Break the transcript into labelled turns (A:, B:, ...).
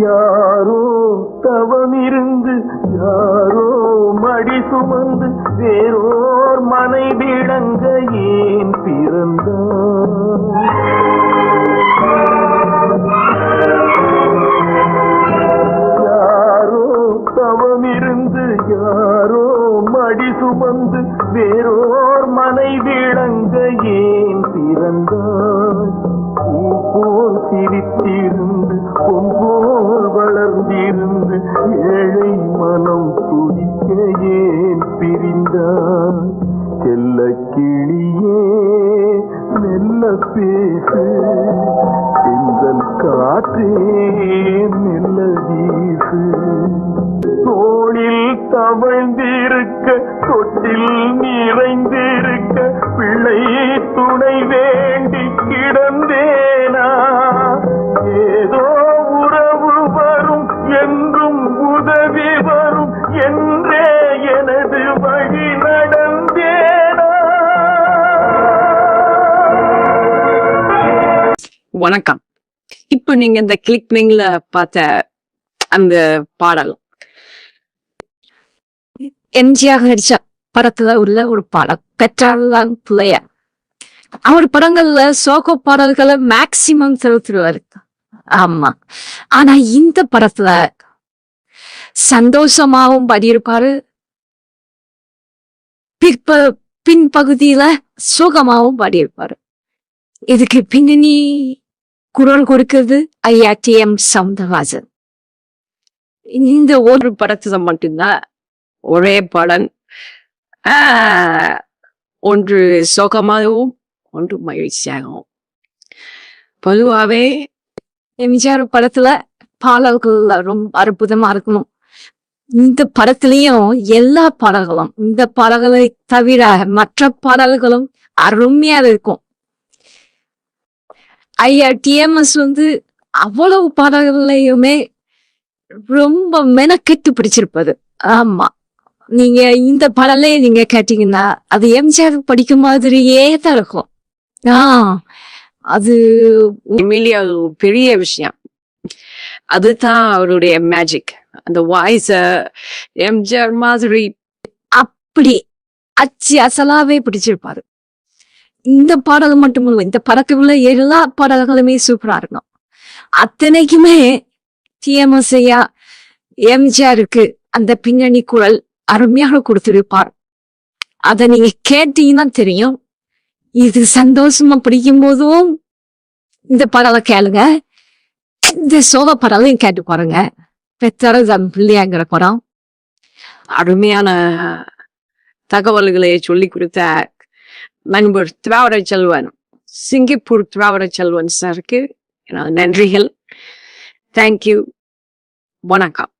A: யாரோ தவமிருந்து யாரோ மடி சுமந்து வேறோர் மனைவிடங்க ஏன் பிறந்தார்? யாரோ தவமிருந்து யாரோ மடி சுமந்து வேறோர் மனைவிடங்க ஏன் செல்ல கிளியே மெல்ல பேசு. செந்தல் காற்றே மெல்ல வீசு. தோளில் தவழ்ந்திருக்க தொட்டில் நிறைந்திருக்க பிள்ளை துணை வேண்டி கிடந்தேனா? ஏதோ உறவு வரும் என்றும் உதவி வரும் என்றே
B: வணக்கம். இப்போ நீங்க இந்த கிளிக் பார்த்த அந்த பாடல். எம்ஜிஆர் நடிச்ச படத்துல உள்ள ஒரு பாடல். பெற்றால்தான் பிள்ளைய. அவர் படங்கள்ல சோகோ பாடல்களை மேக்சிமம் செலுத்துருவாரு ஆமா. ஆனா இந்த படத்துல சந்தோஷமாவும் பாடியிருப்பாரு. பிற்ப பின்பகுதியில சோகமாவும் பாடியிருப்பாரு. இதுக்கு பின்னணி குரல் கொடுக்கிறது ஐயா டி எம் சவுந்தரராஜன். இந்த ஒரு படத்துல மட்டும்தான் ஒரே படம். ஆஹ், ஒன்று சோகமாகவும் ஒன்று மகிழ்ச்சியாகவும். பொதுவாகவே எம்ஜிஆர் படத்துல பாடல்கள் ரொம்ப அற்புதமா இருக்கணும். இந்த படத்துலயும் எல்லா பாடல்களும் இந்த பாடல்களை தவிர மற்ற பாடல்களும் அருமையா இருக்கும். ஐயா டிஎம்எஸ் வந்து அவ்வளவு பாடல்களையுமே ரொம்ப மெனக்கெட்டு பிடிச்சிருப்பது. ஆமா. நீங்க இந்த பாடலே நீங்க கேட்டீங்கன்னா அது எம்ஜிஆர் படிக்கும் மாதிரியே தான் இருக்கும். ஆ அது உண்மையிலேயே ஒரு பெரிய விஷயம். அதுதான் அவருடைய மேஜிக் அந்த வாய்ஸ எம்ஜிஆர் மாதிரி. அப்படி அச்சு அசலாவே பிடிச்சிருப்பாரு. இந்த பாடல் மட்டும் இந்த படத்தில் உள்ள எல்லா பாடல்களுமே சூப்பரா இருக்கும். அத்தனைக்குமே டிஎம்எஸ்ஐயா எம்ஜிஆருக்கு அந்த பின்னணி குரல் அருமையாக கொடுத்திருப்பார். அதை நீங்க கேட்டீங்கன்னா தெரியும். இது சந்தோஷமா பிடிக்கும் போதும் இந்த பாடலை கேளுங்க. இந்த சோக பாடலையும் கேட்டு பாருங்க. பெத்தரதம் பிள்ளையாங்கிற படம். அருமையான தகவல்களை சொல்லி கொடுத்த நண்பர் திராவிட செல்வன் சிங்கப்பூர் திராவிட செல்வன் சாருக்கு எனது நன்றிகள். தேங்க்யூ வணக்கம்.